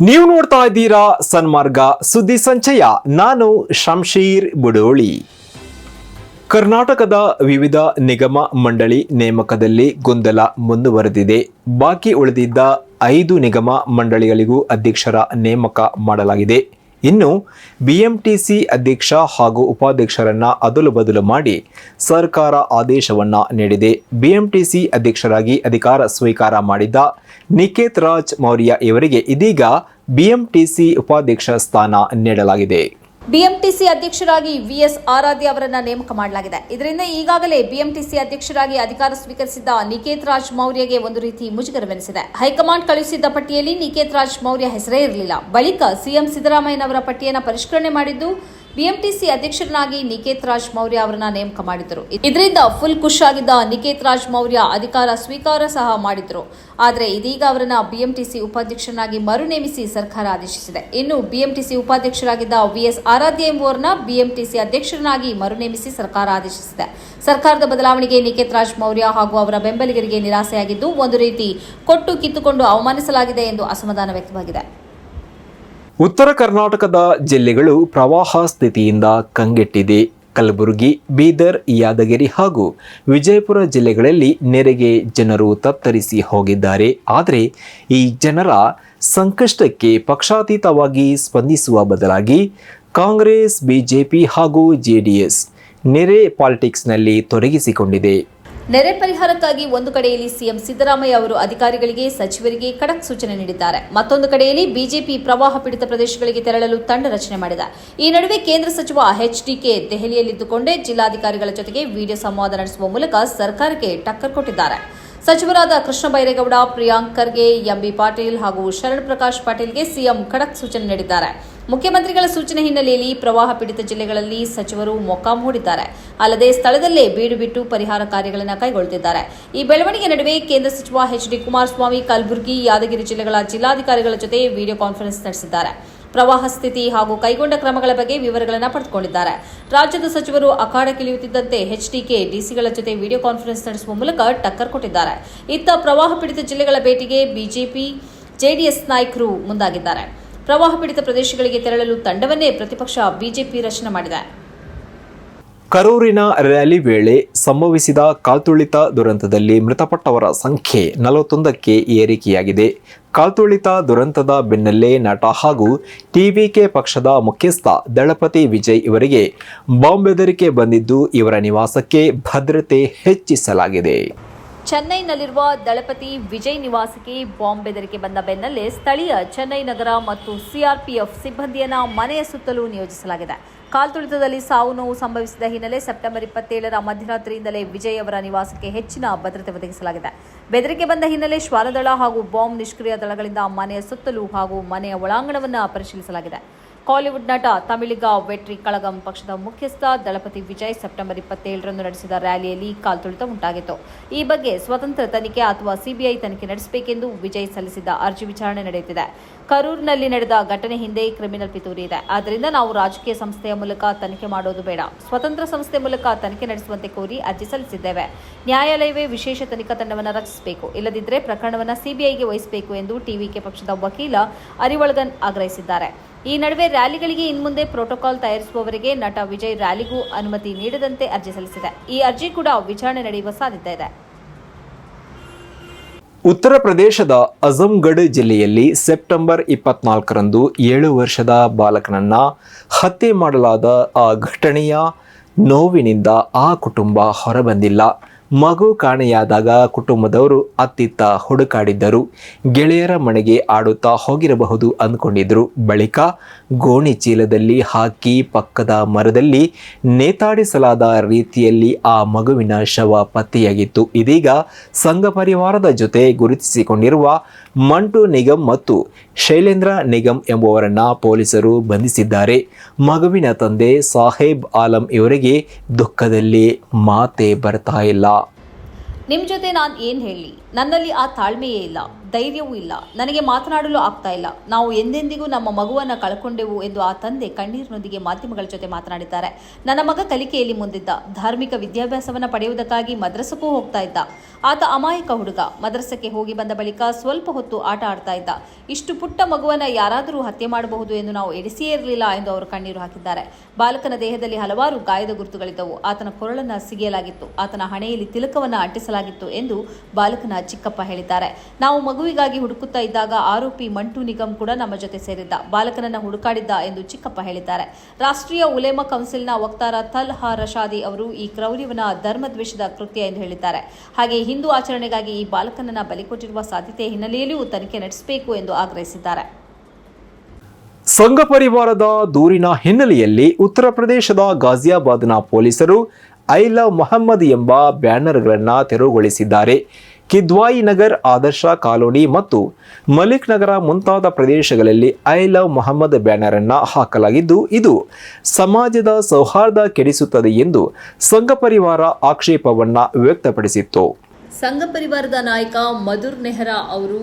ನೀವು ನೋಡ್ತಾ ಇದ್ದೀರಾ ಸನ್ಮಾರ್ಗ ಸುದ್ದಿ ಸಂಚಯ. ನಾನು ಶಂಶೀರ್ ಬುಡೋಳಿ. ಕರ್ನಾಟಕದ ವಿವಿಧ ನಿಗಮ ಮಂಡಳಿ ನೇಮಕದಲ್ಲಿ ಗೊಂದಲ ಮುಂದುವರೆದಿದೆ. ಬಾಕಿ ಉಳಿದಿದ್ದ ಐದು ನಿಗಮ ಮಂಡಳಿಗಳಿಗೂ ಅಧ್ಯಕ್ಷರ ನೇಮಕ ಮಾಡಲಾಗಿದೆ. ಇನ್ನು ಬಿಎಂಟಿಸಿ ಅಧ್ಯಕ್ಷ ಹಾಗೂ ಉಪಾಧ್ಯಕ್ಷರನ್ನ ಅದಲು ಬದಲು ಮಾಡಿ ಸರ್ಕಾರ ಆದೇಶವನ್ನ ನೀಡಿದೆ. ಬಿಎಂಟಿಸಿ ಅಧ್ಯಕ್ಷರಾಗಿ ಅಧಿಕಾರ ಸ್ವೀಕಾರ ಮಾಡಿದ್ದ ನಿಕೇತ್ ರಾಜ್ ಮೌರ್ಯ ಇವರಿಗೆ ಇದೀಗ ಬಿಎಂಟಿಸಿ ಉಪಾಧ್ಯಕ್ಷ ಸ್ಥಾನ ನೀಡಲಾಗಿದೆ. ಬಿಎಂಟಿಸಿ ಅಧ್ಯಕ್ಷರಾಗಿ ವಿಎಸ್ ಆರಾಧ್ಯ ಅವರನ್ನ ನೇಮಕ ಮಾಡಲಾಗಿದೆ. ಇದರಿಂದ ಈಗಾಗಲೇ ಬಿಎಂಟಿಸಿ ಅಧ್ಯಕ್ಷರಾಗಿ ಅಧಿಕಾರ ಸ್ವೀಕರಿಸಿದ್ದ ನಿಕೇತ್ ರಾಜ್ ಮೌರ್ಯಗೆ ಒಂದು ರೀತಿ ಮುಜುಗರವೆನಿಸಿದೆ. ಹೈಕಮಾಂಡ್ ಕಳುಹಿಸಿದ್ದ ಪಟ್ಟಿಯಲ್ಲಿ ನಿಕೇತ್ ರಾಜ್ ಮೌರ್ಯ ಹೆಸರೇ ಇರಲಿಲ್ಲ. ಬಳಿಕ ಸಿಎಂ ಸಿದ್ದರಾಮಯ್ಯನವರ ಪಟ್ಟಿಯನ್ನು ಪರಿಷ್ಕರಣೆ ಮಾಡಿದ್ದು ಬಿಎಂಟಿಸಿ ಅಧ್ಯಕ್ಷರನ್ನಾಗಿ ನಿಕೇತ್ ರಾಜ್ ಮೌರ್ಯ ಅವರನ್ನ ನೇಮಕ ಮಾಡಿದರು ಇದರಿಂದ ಫುಲ್ ಖುಷ್ ಆಗಿದ್ದ ನಿಕೇತ್ ರಾಜ್ ಮೌರ್ಯ ಅಧಿಕಾರ ಸ್ವೀಕಾರ ಸಹ ಮಾಡಿದ್ರು. ಆದರೆ ಇದೀಗ ಅವರನ್ನ ಬಿಎಂಟಿಸಿ ಉಪಾಧ್ಯಕ್ಷರನ್ನಾಗಿ ಮರು ನೇಮಿಸಿ ಸರ್ಕಾರ ಆದೇಶಿಸಿದೆ. ಇನ್ನು ಬಿಎಂಟಿಸಿ ಉಪಾಧ್ಯಕ್ಷರಾಗಿದ್ದ ವಿಎಸ್ ಆರಾಧ್ಯ ಎಂಬುವರನ್ನ ಬಿಎಂಟಿಸಿ ಅಧ್ಯಕ್ಷರನ್ನಾಗಿ ಮರು ನೇಮಿಸಿ ಸರ್ಕಾರ ಆದೇಶಿಸಿದೆ. ಸರ್ಕಾರದ ಬದಲಾವಣೆಗೆ ನಿಕೇತ್ ರಾಜ್ ಮೌರ್ಯ ಹಾಗೂ ಅವರ ಬೆಂಬಲಿಗರಿಗೆ ನಿರಾಸೆಯಾಗಿದ್ದು, ಒಂದು ರೀತಿ ಕೊಟ್ಟು ಕಿತ್ತುಕೊಂಡು ಅವಮಾನಿಸಲಾಗಿದೆ ಎಂದು ಅಸಮಾಧಾನ ವ್ಯಕ್ತವಾಗಿದೆ. ಉತ್ತರ ಕರ್ನಾಟಕದ ಜಿಲ್ಲೆಗಳು ಪ್ರವಾಹ ಸ್ಥಿತಿಯಿಂದ ಕಂಗೆಟ್ಟಿದೆ. ಕಲಬುರಗಿ, ಬೀದರ್, ಯಾದಗಿರಿ ಹಾಗೂ ವಿಜಯಪುರ ಜಿಲ್ಲೆಗಳಲ್ಲಿ ನೆರೆಗೆ ಜನರು ತತ್ತರಿಸಿ ಹೋಗಿದ್ದಾರೆ. ಆದರೆ ಈ ಜನರ ಸಂಕಷ್ಟಕ್ಕೆ ಪಕ್ಷಾತೀತವಾಗಿ ಸ್ಪಂದಿಸುವ ಬದಲಾಗಿ ಕಾಂಗ್ರೆಸ್, ಬಿಜೆಪಿ ಹಾಗೂ ಜೆಡಿಎಸ್ ನೆರೆ ಪಾಲಿಟಿಕ್ಸ್ನಲ್ಲಿ ತೊಡಗಿಸಿಕೊಂಡಿದೆ. ನೆರೆ ಪರಿಹಾರಕ್ಕಾಗಿ ಒಂದು ಕಡೆಯಲ್ಲಿ ಸಿಎಂ ಸಿದ್ದರಾಮಯ್ಯ ಅವರು ಅಧಿಕಾರಿಗಳಿಗೆ, ಸಚಿವರಿಗೆ ಖಡಕ್ ಸೂಚನೆ ನೀಡಿದ್ದಾರೆ. ಮತ್ತೊಂದು ಕಡೆಯಲ್ಲಿ ಬಿಜೆಪಿ ಪ್ರವಾಹ ಪೀಡಿತ ಪ್ರದೇಶಗಳಿಗೆ ತೆರಳಲು ತಂಡ ರಚನೆ ಮಾಡಿದೆ. ಈ ನಡುವೆ ಕೇಂದ್ರ ಸಚಿವ ಎಚ್ಡಿಕೆ ದೆಹಲಿಯಲ್ಲಿದ್ದುಕೊಂಡೇ ಜಿಲ್ಲಾಧಿಕಾರಿಗಳ ಜೊತೆಗೆ ವಿಡಿಯೋ ಸಂವಾದ ನಡೆಸುವ ಮೂಲಕ ಸರ್ಕಾರಕ್ಕೆ ಟಕ್ಕರ್ ಕೊಟ್ಟಿದ್ದಾರೆ. ಸಚಿವರಾದ ಕೃಷ್ಣ ಬೈರೇಗೌಡ, ಪ್ರಿಯಾಂಕ್ ಖರ್ಗೆ, ಎಂಬಿ ಪಾಟೀಲ್ ಹಾಗೂ ಶರಣ್ ಪ್ರಕಾಶ್ ಪಾಟೀಲ್ಗೆ ಸಿಎಂ ಖಡಕ್ ಸೂಚನೆ ನೀಡಿದ್ದಾರೆ. ಮುಖ್ಯಮಂತ್ರಿಗಳ ಸೂಚನೆ ಹಿನ್ನೆಲೆಯಲ್ಲಿ ಪ್ರವಾಹ ಪೀಡಿತ ಜಿಲ್ಲೆಗಳಲ್ಲಿ ಸಚಿವರು ಮೊಕ್ಕಾಂ ಹೂಡಿದ್ದಾರೆ. ಅಲ್ಲದೆ ಸ್ಥಳದಲ್ಲೇ ಬೀಡು ಬಿಟ್ಟು ಪರಿಹಾರ ಕಾರ್ಯಗಳನ್ನು ಕೈಗೊಳ್ಳುತ್ತಿದ್ದಾರೆ ಈ ಬೆಳವಣಿಗೆ ನಡುವೆ ಕೇಂದ್ರ ಸಚಿವ ಎಚ್ ಡಿ ಕುಮಾರಸ್ವಾಮಿ ಕಲಬುರಗಿ, ಯಾದಗಿರಿ ಜಿಲ್ಲೆಗಳ ಜಿಲ್ಲಾಧಿಕಾರಿಗಳ ಜೊತೆ ವಿಡಿಯೋ ಕಾನ್ಫರೆನ್ಸ್ ನಡೆಸಿದ್ದಾರೆ. ಪ್ರವಾಹ ಸ್ಥಿತಿ ಹಾಗೂ ಕೈಗೊಂಡ ಕ್ರಮಗಳ ಬಗ್ಗೆ ವಿವರಗಳನ್ನು ಪಡೆದುಕೊಂಡಿದ್ದಾರೆ. ರಾಜ್ಯದ ಸಚಿವರು ಅಖಾಡಕ್ಕಿಳಿಯುತ್ತಿದ್ದಂತೆ ಎಚ್ಡಿಕೆ ಡಿಸಿಗಳ ಜೊತೆ ವಿಡಿಯೋ ಕಾನ್ಫರೆನ್ಸ್ ನಡೆಸುವ ಮೂಲಕ ಟಕ್ಕರ್ ಕೊಟ್ಟಿದ್ದಾರೆ. ಇತ್ತ ಪ್ರವಾಹ ಪೀಡಿತ ಜಿಲ್ಲೆಗಳ ಭೇಟಿಗೆ ಬಿಜೆಪಿ ಜೆಡಿಎಸ್ ನಾಯಕರು ಮುಂದಾಗಿದ್ದಾರೆ. ಪ್ರವಾಹ ಪೀಡಿತ ಪ್ರದೇಶಗಳಿಗೆ ತೆರಳಲು ತಂಡವನ್ನೇ ಪ್ರತಿಪಕ್ಷ ಬಿಜೆಪಿ ರಚನೆ ಮಾಡಿದೆ. ಕರೂರಿನ ರ್ಯಾಲಿ ವೇಳೆ ಸಂಭವಿಸಿದ ಕಾಲ್ತುಳಿತ ದುರಂತದಲ್ಲಿ ಮೃತಪಟ್ಟವರ ಸಂಖ್ಯೆ ನಲವತ್ತೊಂದಕ್ಕೆ ಏರಿಕೆಯಾಗಿದೆ. ಕಾಲ್ತುಳಿತ ದುರಂತದ ಬೆನ್ನಲ್ಲೇ ನಟ ಹಾಗೂ ಟಿವಿಕೆ ಪಕ್ಷದ ಮುಖ್ಯಸ್ಥ ದಳಪತಿ ವಿಜಯ್ ಇವರಿಗೆ ಬಾಂಬ್ ಬೆದರಿಕೆ ಬಂದಿದ್ದು ಇವರ ನಿವಾಸಕ್ಕೆ ಭದ್ರತೆ ಹೆಚ್ಚಿಸಲಾಗಿದೆ. ಚೆನ್ನೈನಲ್ಲಿರುವ ದಳಪತಿ ವಿಜಯ್ ನಿವಾಸಕ್ಕೆ ಬಾಂಬ್ ಬೆದರಿಕೆ ಬಂದ ಬೆನ್ನಲ್ಲೇ ಸ್ಥಳೀಯ ಚೆನ್ನೈ ನಗರ ಮತ್ತು ಸಿಆರ್ಪಿಎಫ್ ಸಿಬ್ಬಂದಿಯನ್ನು ಮನೆಯ ಸುತ್ತಲೂ ನಿಯೋಜಿಸಲಾಗಿದೆ. ಕಾಲ್ತುಳಿತದಲ್ಲಿ ಸಾವು ನೋವು ಸಂಭವಿಸಿದ ಹಿನ್ನೆಲೆ ಸೆಪ್ಟೆಂಬರ್ ಇಪ್ಪತ್ತೇಳರ ಮಧ್ಯರಾತ್ರಿಯಿಂದಲೇ ವಿಜಯ್ ಅವರ ನಿವಾಸಕ್ಕೆ ಹೆಚ್ಚಿನ ಭದ್ರತೆ ಒದಗಿಸಲಾಗಿದೆ. ಬೆದರಿಕೆ ಬಂದ ಹಿನ್ನೆಲೆ ಶ್ವಾನದಳ ಹಾಗೂ ಬಾಂಬ್ ನಿಷ್ಕ್ರಿಯ ದಳಗಳಿಂದ ಮನೆಯ ಸುತ್ತಲೂ ಹಾಗೂ ಮನೆಯ ಒಳಾಂಗಣವನ್ನು ಪರಿಶೀಲಿಸಲಾಗಿದೆ. ಕಾಲಿವುಡ್ ನಟ ತಮಿಳಿಗ ವೆಟ್ರಿ ಕಳಗಂ ಪಕ್ಷದ ಮುಖ್ಯಸ್ಥ ದಳಪತಿ ವಿಜಯ್ ಸೆಪ್ಟೆಂಬರ್ ಇಪ್ಪತ್ತೇಳರಂದು ನಡೆಸಿದ ರ್ಯಾಲಿಯಲ್ಲಿ ಕಾಲ್ತುಳಿತ ಉಂಟಾಗಿತ್ತು. ಈ ಬಗ್ಗೆ ಸ್ವತಂತ್ರ ತನಿಖೆ ಅಥವಾ ಸಿಬಿಐ ತನಿಖೆ ನಡೆಸಬೇಕೆಂದು ವಿಜಯ್ ಸಲ್ಲಿಸಿದ್ದ ಅರ್ಜಿ ವಿಚಾರಣೆ ನಡೆಯುತ್ತಿದೆ. ಕರೂರಿನಲ್ಲಿ ನಡೆದ ಘಟನೆ ಹಿಂದೆ ಕ್ರಿಮಿನಲ್ ಪಿತೂರಿ ಇದೆ. ಆದ್ದರಿಂದ ನಾವು ರಾಜಕೀಯ ಸಂಸ್ಥೆಯ ಮೂಲಕ ತನಿಖೆ ಮಾಡೋದು ಬೇಡ. ಸ್ವತಂತ್ರ ಸಂಸ್ಥೆ ಮೂಲಕ ತನಿಖೆ ನಡೆಸುವಂತೆ ಕೋರಿ ಅರ್ಜಿ ಸಲ್ಲಿಸಿದ್ದೇವೆ. ನ್ಯಾಯಾಲಯವೇ ವಿಶೇಷ ತನಿಖಾ ತಂಡವನ್ನು ರಚಿಸಬೇಕು. ಇಲ್ಲದಿದ್ದರೆ ಪ್ರಕರಣವನ್ನು ಸಿಬಿಐಗೆ ವಹಿಸಬೇಕು ಎಂದು ಟಿವಿಕೆ ಪಕ್ಷದ ವಕೀಲ ಅರಿವಳಗನ್ ಆಗ್ರಹಿಸಿದ್ದಾರೆ. ಈ ನಡುವೆ ರ್ಯಾಲಿಗಳಿಗೆ ಇನ್ಮುಂದೆ ಪ್ರೋಟೋಕಾಲ್ ತಯಾರಿಸುವವರಿಗೆ ನಟ ವಿಜಯ್ ರ್ಯಾಲಿಗೂ ಅನುಮತಿ ನೀಡದಂತೆ ಅರ್ಜಿ ಸಲ್ಲಿಸಿದೆ. ಈ ಅರ್ಜಿ ಕೂಡ ವಿಚಾರಣೆ ನಡೆಯುವ ಸಾಧ್ಯತೆ ಇದೆ. ಉತ್ತರ ಪ್ರದೇಶದ ಅಜಂಗಢ್ ಜಿಲ್ಲೆಯಲ್ಲಿ ಸೆಪ್ಟೆಂಬರ್ ಇಪ್ಪತ್ನಾಲ್ಕರಂದು ಏಳು ವರ್ಷದ ಬಾಲಕನನ್ನ ಹತ್ಯೆ ಮಾಡಲಾದ ಆ ಘಟನೆಯ ನೋವಿನಿಂದ ಆ ಕುಟುಂಬ ಹೊರಬಂದಿಲ್ಲ. ಮಗು ಕಾಣೆಯಾದಾಗ ಕುಟುಂಬದವರು ಅತ್ತಿತ್ತ ಹುಡುಕಾಡಿದ್ದರು. ಗೆಳೆಯರ ಮನೆಗೆ ಆಡುತ್ತಾ ಹೋಗಿರಬಹುದು ಅಂದ್ಕೊಂಡಿದ್ರು. ಬಳಿಕ ಗೋಣಿ ಚೀಲದಲ್ಲಿ ಹಾಕಿ ಪಕ್ಕದ ಮರದಲ್ಲಿ ನೇತಾಡಿಸಲಾದ ರೀತಿಯಲ್ಲಿ ಆ ಮಗುವಿನ ಶವ ಪತ್ತೆಯಾಗಿತ್ತು. ಇದೀಗ ಸಂಘ ಪರಿವಾರದ ಜೊತೆ ಗುರುತಿಸಿಕೊಂಡಿರುವ ಮಂಟು ನಿಗಮ್ ಮತ್ತು ಶೈಲೇಂದ್ರ ನಿಗಮ್ ಎಂಬುವರನ್ನ ಪೊಲೀಸರು ಬಂಧಿಸಿದ್ದಾರೆ. ಮಗುವಿನ ತಂದೆ ಸಾಹೇಬ್ ಆಲಂ ಇವರಿಗೆ ದುಃಖದಲ್ಲಿ ಮಾತೆ ಬರ್ತಾ ಇಲ್ಲ. ನಿಮ್ಮ ಜೊತೆ ನಾನು ಏನು ಹೇಳಿ? ನನ್ನಲ್ಲಿ ಆ ತಾಳ್ಮೆಯೇ ಇಲ್ಲ. ಧೈರ್ಯವೂ ಇಲ್ಲ. ನನಗೆ ಮಾತನಾಡಲು ಆಗ್ತಾ ಇಲ್ಲ. ನಾವು ಎಂದೆಂದಿಗೂ ನಮ್ಮ ಮಗುವನ್ನು ಕಳ್ಕೊಂಡೆವು ಎಂದು ಆ ತಂದೆ ಕಣ್ಣೀರಿನೊಂದಿಗೆ ಮಾಧ್ಯಮಗಳ ಜೊತೆ ಮಾತನಾಡಿದ್ದಾರೆ. ನನ್ನ ಮಗ ಕಲಿಕೆಯಲ್ಲಿ ಮುಂದಿದ್ದ. ಧಾರ್ಮಿಕ ವಿದ್ಯಾಭ್ಯಾಸವನ್ನು ಪಡೆಯುವುದಕ್ಕಾಗಿ ಮದ್ರಸಕ್ಕೂ ಹೋಗ್ತಾ ಇದ್ದ. ಆತ ಅಮಾಯಕ ಹುಡುಗ. ಮದ್ರಸಕ್ಕೆ ಹೋಗಿ ಬಂದ ಬಳಿಕ ಸ್ವಲ್ಪ ಹೊತ್ತು ಆಟ ಆಡ್ತಾ ಇದ್ದ. ಇಷ್ಟು ಪುಟ್ಟ ಮಗುವನ್ನು ಯಾರಾದರೂ ಹತ್ಯೆ ಮಾಡಬಹುದು ಎಂದು ನಾವು ಎಡಿಸಿಯೇ ಇರಲಿಲ್ಲ ಎಂದು ಅವರು ಕಣ್ಣೀರು ಹಾಕಿದ್ದಾರೆ. ಬಾಲಕನ ದೇಹದಲ್ಲಿ ಹಲವಾರು ಗಾಯದ ಗುರುತುಗಳಿದ್ದವು. ಆತನ ಕೊರಳನ್ನು ಸಿಗಿಯಲಾಗಿತ್ತು. ಆತನ ಹಣೆಯಲ್ಲಿ ತಿಲಕವನ್ನು ಅಂಟಿಸಲಾಗಿತ್ತು ಎಂದು ಬಾಲಕನ ಚಿಕ್ಕಪ್ಪ ಹೇಳಿದ್ದಾರೆ. ನಾವು ಮಗುವಿಗಾಗಿ ಹುಡುಕುತ್ತಾ ಇದ್ದಾಗ ಆರೋಪಿ ಮಂಟು ನಿಗಮ್ ಕೂಡ ನಮ್ಮ ಜೊತೆ ಸೇರಿದ್ದ. ಬಾಲಕನನ್ನ ಹುಡುಕಾಡಿದ್ದ ಎಂದು ಚಿಕ್ಕಪ್ಪ ಹೇಳಿದ್ದಾರೆ. ರಾಷ್ಟ್ರೀಯ ಉಲೇಮ ಕೌನ್ಸಿಲ್ನ ವಕ್ತಾರ ತಲ್ ಹ ರಶಾದಿ ಅವರು ಈ ಕ್ರೌರ್ಯವನ್ನ ಧರ್ಮದ್ವೇಷದ ಕೃತ್ಯ ಎಂದು ಹೇಳಿದ್ದಾರೆ. ಹಾಗೆ ಹಿಂದೂ ಆಚರಣೆಗಾಗಿ ಈ ಬಾಲಕನನ್ನ ಬಲಿಕೊಟ್ಟಿರುವ ಸಾಧ್ಯತೆ ಹಿನ್ನೆಲೆಯಲ್ಲಿಯೂ ತನಿಖೆ ನಡೆಸಬೇಕು ಎಂದು ಆಗ್ರಹಿಸಿದ್ದಾರೆ. ಸಂಘ ಪರಿವಾರದ ದೂರಿನ ಹಿನ್ನೆಲೆಯಲ್ಲಿ ಉತ್ತರ ಪ್ರದೇಶದ ಗಾಜಿಯಾಬಾದ್ನ ಪೊಲೀಸರು ಐ ಲವ್ ಮೊಹಮ್ಮದ್ ಎಂಬ ಬ್ಯಾನರ್ಗಳನ್ನು ತೆರವುಗೊಳಿಸಿದ್ದಾರೆ. ಕಿದ್ವಾಯಿ ನಗರ್, ಆದರ್ಶ ಕಾಲೋನಿ ಮತ್ತು ಮಲಿಕ್ ನಗರ ಮುಂತಾದ ಪ್ರದೇಶಗಳಲ್ಲಿ ಐ ಲವ್ ಮೊಹಮ್ಮದ್ ಬ್ಯಾನರ್ ಅನ್ನ ಹಾಕಲಾಗಿದ್ದು, ಇದು ಸಮಾಜದ ಸೌಹಾರ್ದ ಕೆಡಿಸುತ್ತದೆ ಎಂದು ಸಂಘ ಪರಿವಾರ ಆಕ್ಷೇಪವನ್ನ ವ್ಯಕ್ತಪಡಿಸಿತ್ತು. ಸಂಘ ಪರಿವಾರದ ನಾಯಕ ಮಧುರ್ ನೆಹರಾ ಅವರು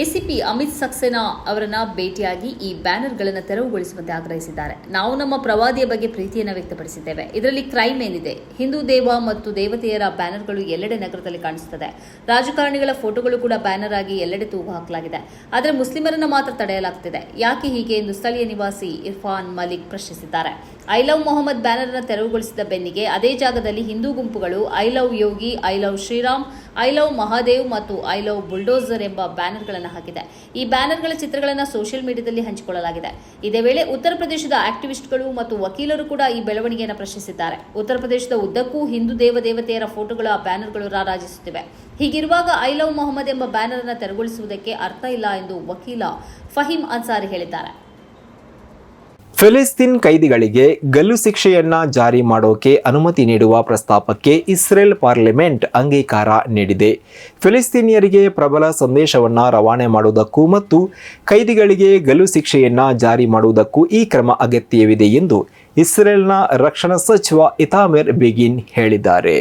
ಎಸಿಪಿ ಅಮಿತ್ ಸಕ್ಸೇನಾ ಅವರನ್ನ ಭೇಟಿಯಾಗಿ ಈ ಬ್ಯಾನರ್ಗಳನ್ನು ತೆರವುಗೊಳಿಸುವಂತೆ ಆಗ್ರಹಿಸಿದ್ದಾರೆ. ನಾವು ನಮ್ಮ ಪ್ರವಾದಿಯ ಬಗ್ಗೆ ಪ್ರೀತಿಯನ್ನು ವ್ಯಕ್ತಪಡಿಸಿದ್ದೇವೆ. ಇದರಲ್ಲಿ ಕ್ರೈಮ್ ಏನಿದೆ? ಹಿಂದೂ ದೇವ ಮತ್ತು ದೇವತೆಯರ ಬ್ಯಾನರ್ಗಳು ಎಲ್ಲೆಡೆ ನಗರದಲ್ಲಿ ಕಾಣಿಸುತ್ತದೆ. ರಾಜಕಾರಣಿಗಳ ಫೋಟೋಗಳು ಕೂಡ ಬ್ಯಾನರ್ ಆಗಿ ಎಲ್ಲೆಡೆ ತೂಗು ಹಾಕಲಾಗಿದೆ. ಆದರೆ ಮುಸ್ಲಿಮರನ್ನು ಮಾತ್ರ ತಡೆಯಲಾಗ್ತಿದೆ. ಯಾಕೆ ಹೀಗೆ ಎಂದು ಸ್ಥಳೀಯ ನಿವಾಸಿ ಇರ್ಫಾನ್ ಮಲಿಕ್ ಪ್ರಶ್ನಿಸಿದ್ದಾರೆ. ಐ ಲವ್ ಮೊಹಮ್ಮದ್ ಬ್ಯಾನರ್ ತೆರವುಗೊಳಿಸಿದ ಬೆನ್ನಿಗೆ ಅದೇ ಜಾಗದಲ್ಲಿ ಹಿಂದೂ ಗುಂಪುಗಳು I love Yogi, I love Shriram I love Mahadev ಮತ್ತು ಐ ಲವ್ ಬುಲ್ಡೋಸರ್ ಎಂಬ ಬ್ಯಾನರ್ಗಳನ್ನು ಹಾಕಿದೆ. ಈ ಬ್ಯಾನರ್ಗಳ ಚಿತ್ರಗಳನ್ನು ಸೋಷಿಯಲ್ ಮೀಡಿಯಾದಲ್ಲಿ ಹಂಚಿಕೊಳ್ಳಲಾಗಿದೆ. ಇದೇ ವೇಳೆ ಉತ್ತರ ಪ್ರದೇಶದ ಆಕ್ಟಿವಿಸ್ಟ್ಗಳು ಮತ್ತು ವಕೀಲರು ಕೂಡ ಈ ಬೆಳವಣಿಗೆಯನ್ನು ಪ್ರಶ್ನಿಸಿದ್ದಾರೆ. ಉತ್ತರ ಪ್ರದೇಶದ ಉದ್ದಕ್ಕೂ ಹಿಂದೂ ದೇವ ದೇವತೆಯರ ಫೋಟೋಗಳ ಬ್ಯಾನರ್ಗಳು ರಾರಾಜಿಸುತ್ತಿವೆ. ಹೀಗಿರುವಾಗ ಐ ಲವ್ ಮೊಹಮ್ಮದ್ ಎಂಬ ಬ್ಯಾನರ್ ಅನ್ನು ತೆರವುಗೊಳಿಸುವುದಕ್ಕೆ ಅರ್ಥ ಇಲ್ಲ ಎಂದು ವಕೀಲ ಫಹೀಂ ಅನ್ಸಾರಿ ಹೇಳಿದ್ದಾರೆ. ಫಿಲಿಸ್ತೀನ್ ಕೈದಿಗಳಿಗೆ ಗಲ್ಲು ಶಿಕ್ಷೆಯನ್ನ ಜಾರಿ ಮಾಡೋಕೆ ಅನುಮತಿ ನೀಡುವ ಪ್ರಸ್ತಾಪಕ್ಕೆ ಇಸ್ರೇಲ್ ಪಾರ್ಲಿಮೆಂಟ್ ಅಂಗೀಕಾರ ನೀಡಿದೆ. ಫಿಲಿಸ್ತೀನಿಯರಿಗೆ ಪ್ರಬಲ ಸಂದೇಶವನ್ನ ರವಾನೆ ಮಾಡುವುದಕ್ಕೂ ಮತ್ತು ಕೈದಿಗಳಿಗೆ ಗಲ್ಲು ಶಿಕ್ಷೆಯನ್ನ ಜಾರಿ ಮಾಡುವುದಕ್ಕೂ ಈ ಕ್ರಮ ಅಗತ್ಯವಿದೆ ಎಂದು ಇಸ್ರೇಲ್ನ ರಕ್ಷಣಾ ಸಚಿವ ಇತಾಮಿರ್ ಬಿಗಿನ್ ಹೇಳಿದ್ದಾರೆ.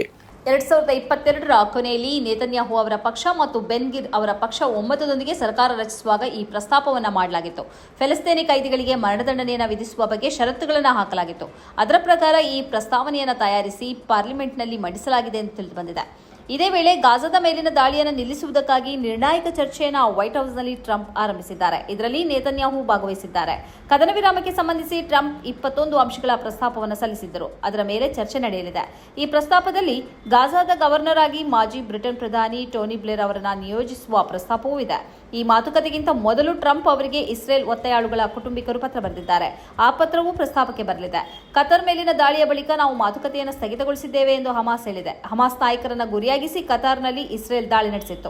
ಎರಡ್ ಸಾವಿರದ ಇಪ್ಪತ್ತೆರಡರ ಕೊನೆಯಲ್ಲಿ ನೇತನ್ಯಾಹು ಅವರ ಪಕ್ಷ ಮತ್ತು ಬೆನ್ಗಿರ್ ಅವರ ಪಕ್ಷ ಒಮ್ಮತದೊಂದಿಗೆ ಸರ್ಕಾರ ರಚಿಸುವಾಗ ಈ ಪ್ರಸ್ತಾಪವನ್ನು ಮಾಡಲಾಗಿತ್ತು. ಫೆಲಸ್ತೇನಿ ಕೈದಿಗಳಿಗೆ ಮರಣದಂಡನೆಯನ್ನು ವಿಧಿಸುವ ಬಗ್ಗೆ ಷರತ್ತುಗಳನ್ನು ಹಾಕಲಾಗಿತ್ತು. ಅದರ ಪ್ರಕಾರ ಈ ಪ್ರಸ್ತಾವನೆಯನ್ನು ತಯಾರಿಸಿ ಪಾರ್ಲಿಮೆಂಟ್ನಲ್ಲಿ ಮಂಡಿಸಲಾಗಿದೆ ಎಂದು ತಿಳಿದು ಬಂದಿದೆ. ಇದೇ ವೇಳೆ ಗಾಜಾದ ಮೇಲಿನ ದಾಳಿಯನ್ನು ನಿಲ್ಲಿಸುವುದಕ್ಕಾಗಿ ನಿರ್ಣಾಯಕ ಚರ್ಚೆಯನ್ನು ವೈಟ್ ಹೌಸ್ನಲ್ಲಿ ಟ್ರಂಪ್ ಆರಂಭಿಸಿದ್ದಾರೆ. ಇದರಲ್ಲಿ ನೇತನ್ಯಾಹು ಭಾಗವಹಿಸಿದ್ದಾರೆ. ಕದನ ವಿರಾಮಕ್ಕೆ ಸಂಬಂಧಿಸಿ ಟ್ರಂಪ್ ಇಪ್ಪತ್ತೊಂದು ಅಂಶಗಳ ಪ್ರಸ್ತಾಪವನ್ನು ಸಲ್ಲಿಸಿದ್ದರು. ಅದರ ಮೇಲೆ ಚರ್ಚೆ ನಡೆಯಲಿದೆ. ಈ ಪ್ರಸ್ತಾಪದಲ್ಲಿ ಗಾಜಾದ ಗವರ್ನರ್ ಆಗಿ ಮಾಜಿ ಬ್ರಿಟನ್ ಪ್ರಧಾನಿ ಟೋನಿ ಬ್ಲೇರ್ ಅವರನ್ನು ನಿಯೋಜಿಸುವ ಪ್ರಸ್ತಾಪವೂ ಇದೆ. ಈ ಮಾತುಕತೆಗಿಂತ ಮೊದಲು ಟ್ರಂಪ್ ಅವರಿಗೆ ಇಸ್ರೇಲ್ ಒತ್ತೆಯಾಳುಗಳ ಕುಟುಂಬಿಕರು ಪತ್ರ ಬರೆದಿದ್ದಾರೆ. ಆ ಪತ್ರವೂ ಪ್ರಸ್ತಾಪಕ್ಕೆ ಬರಲಿದೆ. ಕತರ್ ಮೇಲಿನ ದಾಳಿಯ ಬಳಿಕ ನಾವು ಮಾತುಕತೆಯನ್ನು ಸ್ಥಗಿತಗೊಳಿಸಿದ್ದೇವೆ ಎಂದು ಹಮಾಸ್ ಹೇಳಿದೆ. ಹಮಾಸ್ ನಾಯಕರನ್ನ ಗುರಿಯಾಗಿಸಿ ಕತಾರ್ನಲ್ಲಿ ಇಸ್ರೇಲ್ ದಾಳಿ ನಡೆಸಿತ್ತು.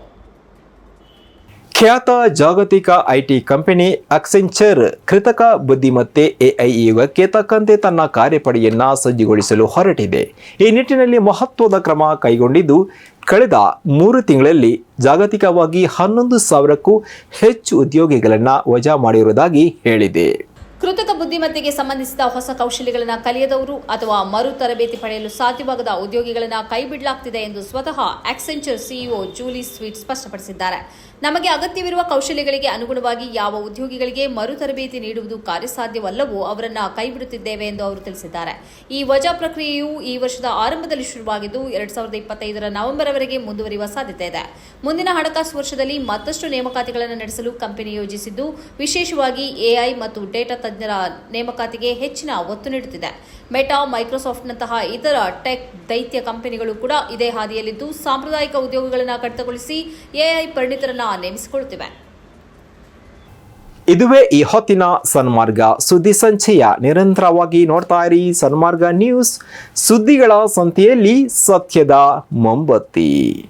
ಖ್ಯಾತ ಜಾಗತಿಕ ಐಟಿ ಕಂಪನಿ ಅಕ್ಸೆಂಚರ್ ಕೃತಕ ಬುದ್ಧಿಮತ್ತೆ ಎಐ ಯುಗಕ್ಕೆ ತಕ್ಕಂತೆ ತನ್ನ ಕಾರ್ಯಪಡೆಯನ್ನು ಸಜ್ಜುಗೊಳಿಸಲು ಹೊರಟಿದೆ. ಈ ನಿಟ್ಟಿನಲ್ಲಿ ಮಹತ್ವದ ಕ್ರಮ ಕೈಗೊಂಡಿದ್ದು, ಕಳೆದ ಮೂರು ತಿಂಗಳಲ್ಲಿ ಜಾಗತಿಕವಾಗಿ ಹನ್ನೊಂದು ಸಾವಿರಕ್ಕೂ ಹೆಚ್ಚು ಉದ್ಯೋಗಿಗಳನ್ನು ವಜಾ ಮಾಡಿರುವುದಾಗಿ ಹೇಳಿದೆ. ಕೃತಕ ಬುದ್ಧಿಮತ್ತೆಗೆ ಸಂಬಂಧಿಸಿದ ಹೊಸ ಕೌಶಲ್ಯಗಳನ್ನು ಕಲಿಯದವರು ಅಥವಾ ಮರು ತರಬೇತಿ ಪಡೆಯಲು ಸಾಧ್ಯವಾಗದ ಉದ್ಯೋಗಿಗಳನ್ನು ಕೈಬಿಡಲಾಗ್ತಿದೆ ಎಂದು ಸ್ವತಃ ಆಕ್ಸೆಂಚರ್ ಸಿಇಒ ಜೂಲಿ ಸ್ವೀಟ್ ಸ್ಪಷ್ಟಪಡಿಸಿದ್ದಾರೆ. ನಮಗೆ ಅಗತ್ಯವಿರುವ ಕೌಶಲ್ಯಗಳಿಗೆ ಅನುಗುಣವಾಗಿ ಯಾವ ಉದ್ಯೋಗಿಗಳಿಗೆ ಮರು ತರಬೇತಿ ನೀಡುವುದು ಕಾರ್ಯಸಾಧ್ಯವಲ್ಲವೋ ಅವರನ್ನು ಕೈಬಿಡುತ್ತಿದ್ದೇವೆ ಎಂದು ಅವರು ತಿಳಿಸಿದ್ದಾರೆ. ಈ ವಜಾ ಪ್ರಕ್ರಿಯೆಯು ಈ ವರ್ಷದ ಆರಂಭದಲ್ಲಿ ಶುರುವಾಗಿದ್ದು, ಎರಡ್ ಸಾವಿರದ ಇಪ್ಪತ್ತೈದರ ನವೆಂಬರ್ವರೆಗೆ ಮುಂದುವರಿಯುವ ಸಾಧ್ಯತೆ ಇದೆ. ಮುಂದಿನ ಹಣಕಾಸು ವರ್ಷದಲ್ಲಿ ಮತ್ತಷ್ಟು ನೇಮಕಾತಿಗಳನ್ನು ನಡೆಸಲು ಕಂಪನಿ ಯೋಜಿಸಿದ್ದು, ವಿಶೇಷವಾಗಿ ಎಐ ಮತ್ತು ಡೇಟಾ ತಜ್ಞರ ನೇಮಕಾತಿಗೆ ಹೆಚ್ಚಿನ ಒತ್ತು ನೀಡುತ್ತಿದೆ. ಮೆಟಾ ಮೈಕ್ರೋಸಾಫ್ಟ್ನಂತಹ ಇತರ ಟೆಕ್ ದೈತ್ಯ ಕಂಪನಿಗಳು ಕೂಡ ಇದೇ ಹಾದಿಯಲ್ಲಿದ್ದು ಸಾಂಪ್ರದಾಯಿಕ ಉದ್ಯೋಗಗಳನ್ನು ಕಡಿತಗೊಳಿಸಿ ಎಐ ಪರಿಣಿತರನ್ನ ನೇಮಿಸಿಕೊಳ್ಳುತ್ತಿವೆ. ಇದುವೇ ಈ ಹೊತ್ತಿನ ಸನ್ಮಾರ್ಗ. ಸುದ್ದಿ ಸಂಚಯ ನಿರಂತರವಾಗಿ ನೋಡ್ತಾ ಇರಿ. ಸನ್ಮಾರ್ಗ ನ್ಯೂಸ್ ಸುದ್ದಿಗಳ ಸಂತೆಯಲ್ಲಿ ಸತ್ಯದ ಮೊಂಬತ್ತಿ.